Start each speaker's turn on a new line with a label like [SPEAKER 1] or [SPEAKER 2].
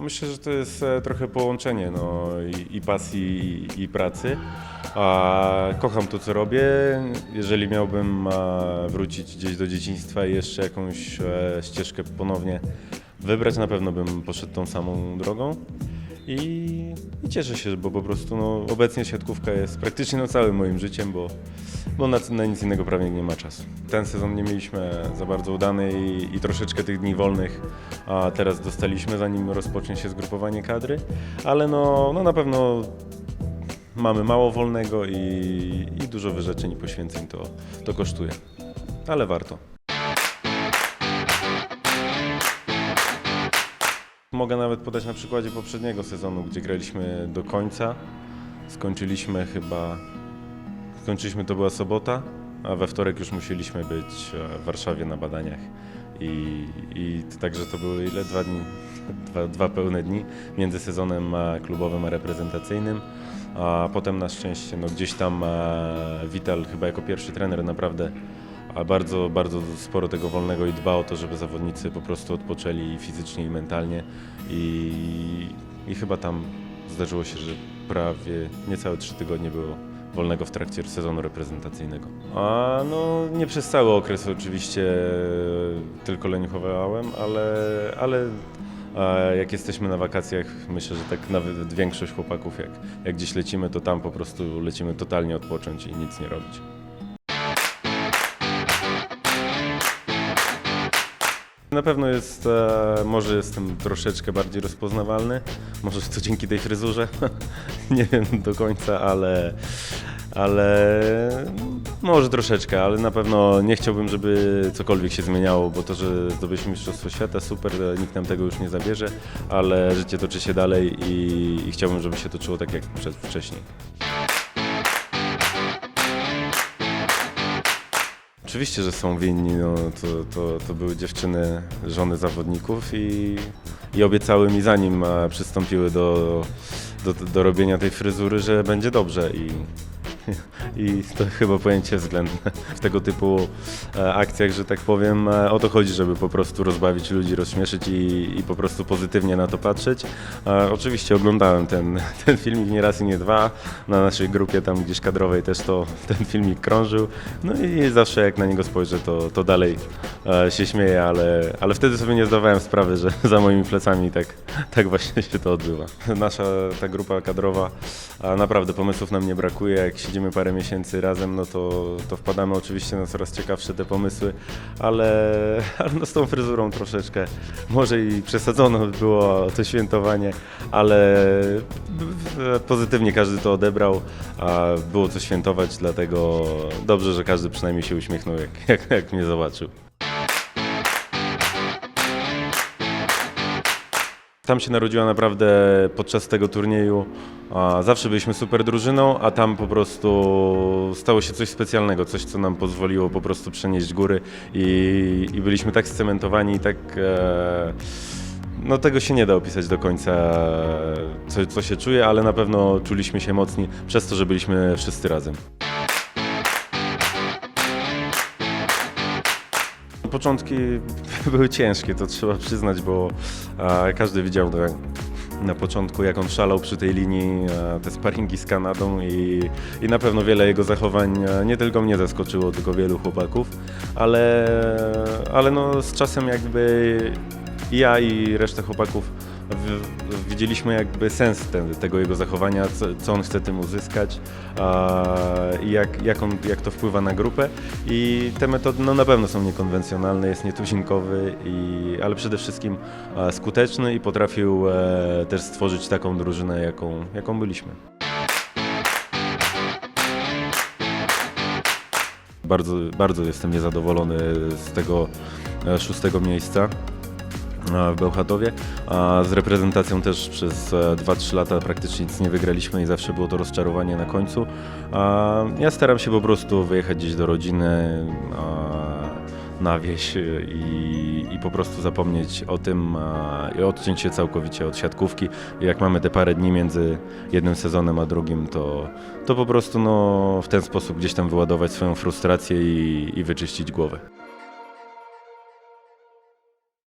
[SPEAKER 1] No myślę, że to jest e, trochę połączenie no, i, i pasji, i, i pracy. A, kocham to, co robię. Jeżeli miałbym e, wrócić gdzieś do dzieciństwa i jeszcze jakąś e, ścieżkę ponownie wybrać, na pewno bym poszedł tą samą drogą. I, I cieszę się, bo po prostu no, obecnie siatkówka jest praktycznie no, całym moim życiem, bo, bo na, na nic innego prawie nie ma czasu. Ten sezon nie mieliśmy za bardzo udany i, i troszeczkę tych dni wolnych a teraz dostaliśmy, zanim rozpocznie się zgrupowanie kadry, ale no, no na pewno mamy mało wolnego i, i dużo wyrzeczeń i poświęceń to, to kosztuje, ale warto. Mogę nawet podać na przykładzie poprzedniego sezonu, gdzie graliśmy do końca. Skończyliśmy chyba. Skończyliśmy to była sobota, a we wtorek już musieliśmy być e, w Warszawie na badaniach. I, i także to były ile? Dwa dni, dwa, dwa pełne dni między sezonem e, klubowym a reprezentacyjnym. A potem na szczęście no gdzieś tam e, Vital chyba jako pierwszy trener naprawdę a bardzo, bardzo sporo tego wolnego i dba o to, żeby zawodnicy po prostu odpoczęli fizycznie i mentalnie i, i chyba tam zdarzyło się, że prawie niecałe trzy tygodnie było wolnego w trakcie sezonu reprezentacyjnego. A no nie przez cały okres oczywiście tylko leniuchowałem, ale, ale jak jesteśmy na wakacjach, myślę, że tak nawet większość chłopaków, jak, jak gdzieś lecimy, to tam po prostu lecimy totalnie odpocząć i nic nie robić. Na pewno jest, e, może jestem troszeczkę bardziej rozpoznawalny, może to dzięki tej fryzurze, nie wiem do końca, ale, ale może troszeczkę, ale na pewno nie chciałbym, żeby cokolwiek się zmieniało, bo to, że zdobyliśmy Mistrzostwo Świata, super, nikt nam tego już nie zabierze, ale życie toczy się dalej i, i chciałbym, żeby się toczyło tak jak przed, wcześniej. Oczywiście, że są winni. No, to, to, to były dziewczyny, żony zawodników i, i obiecały mi zanim przystąpiły do, do, do robienia tej fryzury, że będzie dobrze i, i to chyba pojęcie względne w tego typu e, akcjach, że tak powiem. E, O to chodzi, żeby po prostu rozbawić ludzi, rozśmieszyć i, i po prostu pozytywnie na to patrzeć. E, Oczywiście oglądałem ten, ten filmik nie raz i nie dwa. Na naszej grupie tam gdzieś kadrowej też to ten filmik krążył. No i zawsze jak na niego spojrzę, to, to dalej się śmieję, ale, ale wtedy sobie nie zdawałem sprawy, że za moimi plecami tak, tak właśnie się to odbywa. Nasza ta grupa kadrowa, naprawdę pomysłów nam nie brakuje. Jak siedzimy parę miesięcy razem, no to, to wpadamy oczywiście na coraz ciekawsze te pomysły, ale, ale no z tą fryzurą troszeczkę może i przesadzono było to świętowanie, ale pozytywnie każdy to odebrał, a było co świętować, dlatego dobrze, że każdy przynajmniej się uśmiechnął, jak, jak, jak mnie zobaczył. Tam się narodziła naprawdę podczas tego turnieju. Zawsze byliśmy super drużyną, a tam po prostu stało się coś specjalnego, coś co nam pozwoliło po prostu przenieść góry i, i byliśmy tak scementowani i tak. E, no tego się nie da opisać do końca, co, co się czuje, ale na pewno czuliśmy się mocni przez to, że byliśmy wszyscy razem. Początki były ciężkie, to trzeba przyznać, bo e, każdy widział na, na początku, jak on szalał przy tej linii, e, te sparingi z Kanadą i, i na pewno wiele jego zachowań e, nie tylko mnie zaskoczyło, tylko wielu chłopaków, ale, ale no, z czasem jakby ja i reszta chłopaków widzieliśmy jakby sens ten, tego jego zachowania, co, co on chce tym uzyskać i jak, jak, on, jak to wpływa na grupę. I te metody no, na pewno są niekonwencjonalne, jest nietuzinkowy, i, ale przede wszystkim skuteczny i potrafił e, też stworzyć taką drużynę, jaką, jaką byliśmy. Bardzo, bardzo jestem niezadowolony z tego e, szóstego miejsca w Bełchatowie, a z reprezentacją też przez e, 2-3 lata praktycznie nic nie wygraliśmy i zawsze było to rozczarowanie na końcu. Ja staram się po prostu wyjechać gdzieś do rodziny, na wieś i, i po prostu zapomnieć o tym i odciąć się całkowicie od siatkówki. I jak mamy te parę dni między jednym sezonem a drugim, to, to po prostu no, w ten sposób gdzieś tam wyładować swoją frustrację i, i wyczyścić głowę.